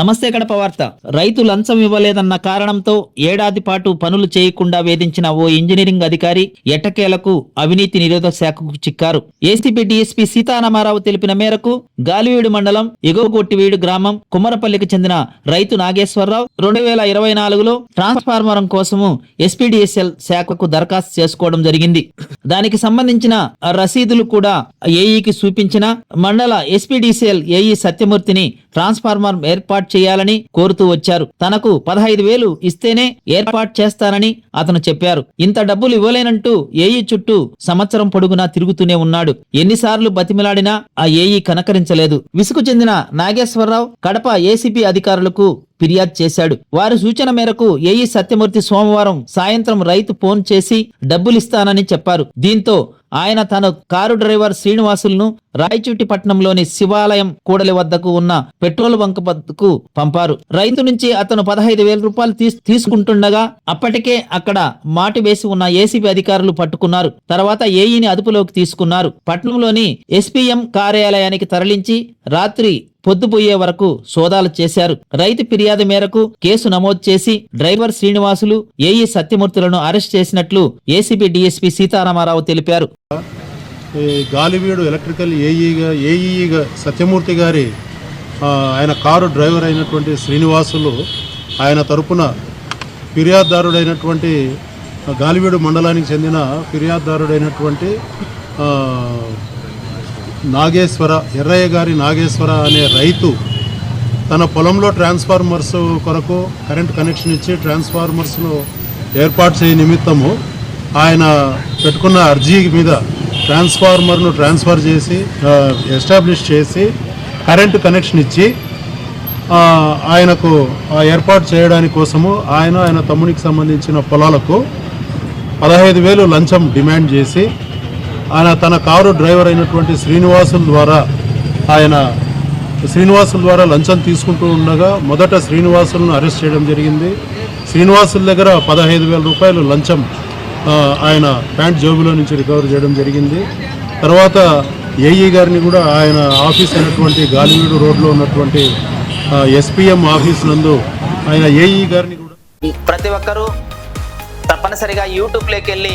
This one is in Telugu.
నమస్తే కడప వార్త. రైతు లంచం ఇవ్వలేదన్న కారణంతో ఏడాది పాటు పనులు చేయకుండా వేధించిన ఓ ఇంజనీరింగ్ అధికారి ఎట్టకేలకు అవినీతి నిరోధక శాఖకు చిక్కారు. ఏసీపీ డీఎస్పీ సీతారామారావు తెలిపిన మేరకు గాలివీడు మండలం ఎగువగొట్టివీడు గ్రామం కుమ్మరపల్లికి చెందిన రైతు నాగేశ్వరరావు రెండు వేల ఇరవై నాలుగులో ట్రాన్స్ఫార్మరం కోసము ఎస్పీడీఎస్ఎల్ శాఖకు దరఖాస్తు చేసుకోవడం జరిగింది. దానికి సంబంధించిన రసీదులు కూడా ఏఈకి చూపించిన మండల ఎస్పీడీసీఎల్ ఏఈ సత్యమూర్తిని ట్రాన్స్ఫార్మర్ ఏర్పాటు చేయాలని కోరుతూ వచ్చారు. తనకు పదహైదు వేలు ఇస్తేనే ఏర్పాటు చేస్తానని అతను చెప్పారు. ఇంత డబ్బులు ఇవ్వలేనంటూ ఏఈ చుట్టూ సంవత్సరం పొడుగునా తిరుగుతూనే ఉన్నాడు. ఎన్నిసార్లు బతిమిలాడినా ఆ ఏఈ కనకరించలేదు. విసుగు చెందిన నాగేశ్వరరావు కడప ఏసీపీ అధికారులకు ఫిర్యాదు చేశాడు. వారి సూచన మేరకు ఏఈ సత్యమూర్తి సోమవారం సాయంత్రం రైతు ఫోన్ చేసి డబ్బులిస్తానని చెప్పారు. దీంతో ఆయన తన కారు డ్రైవర్ శ్రీనివాసులను రాయచూటి పట్టణంలోని శివాలయం కూడలి వద్దకు ఉన్న పెట్రోల్ బంక్ వద్దకు పంపారు. రైతు నుంచి అతను పదహైదు వేల రూపాయలు తీసుకుంటుండగా అప్పటికే అక్కడ మాటి వేసి ఉన్న ఏసీబీ అధికారులు పట్టుకున్నారు. తర్వాత ఏఈని అదుపులోకి తీసుకున్నారు. పట్టణంలోని ఎస్పీఎం కార్యాలయానికి తరలించి రాత్రి పొద్దుపోయే వరకు సోదాలు చేశారు. రైతు ఫిర్యాదు మేరకు కేసు నమోదు చేసి డ్రైవర్ శ్రీనివాసులు ఏఈ సత్యమూర్తులను అరెస్ట్ చేసినట్లు ఏసీబీ డీఎస్పీ సీతారామారావు తెలిపారు. గాలివీడు ఎలక్ట్రికల్ ఏఈగా ఏఈగా సత్యమూర్తి గారి ఆయన కారు డ్రైవర్ అయినటువంటి శ్రీనివాసులు ఆయన తరపున ఫిర్యాదుదారుడైనటువంటి గాలివీడు మండలానికి చెందిన ఫిర్యాదుదారుడైనటువంటి నాగేశ్వర ఎర్రయ్య గారి నాగేశ్వర అనే రైతు తన పొలంలో ట్రాన్స్ఫార్మర్స్ కొరకు కరెంట్ కనెక్షన్ ఇచ్చి ట్రాన్స్ఫార్మర్స్ను ఏర్పాటు చేయ నిమిత్తము ఆయన పెట్టుకున్న అర్జీ మీద ట్రాన్స్ఫార్మర్ను ట్రాన్స్ఫర్ చేసి ఎస్టాబ్లిష్ చేసి కరెంటు కనెక్షన్ ఇచ్చి ఆయనకు ఏర్పాటు చేయడానికి కోసము ఆయన ఆయన తమ్మునికి సంబంధించిన పొలాలకు పదహైదు వేలు లంచం డిమాండ్ చేసి ఆయన తన కారు డ్రైవర్ అయినటువంటి శ్రీనివాసుల ద్వారా ఆయన శ్రీనివాసుల ద్వారా లంచం తీసుకుంటూ ఉండగా మొదట శ్రీనివాసులను అరెస్ట్ చేయడం జరిగింది. శ్రీనివాసుల దగ్గర పదహైదు వేల రూపాయలు లంచం ఆయన ప్యాంట్ జోబులో నుంచి రికవర్ చేయడం జరిగింది. తర్వాత ఏఈ గారిని కూడా ఆయన ఆఫీస్ అయినటువంటి గాలివీడు రోడ్లో ఉన్నటువంటి ఎస్పీఎం ఆఫీస్ నందు ఆయన ఏఈ గారిని కూడా ప్రతి ఒక్కరూ తప్పనిసరిగా యూట్యూబ్లోకి వెళ్ళి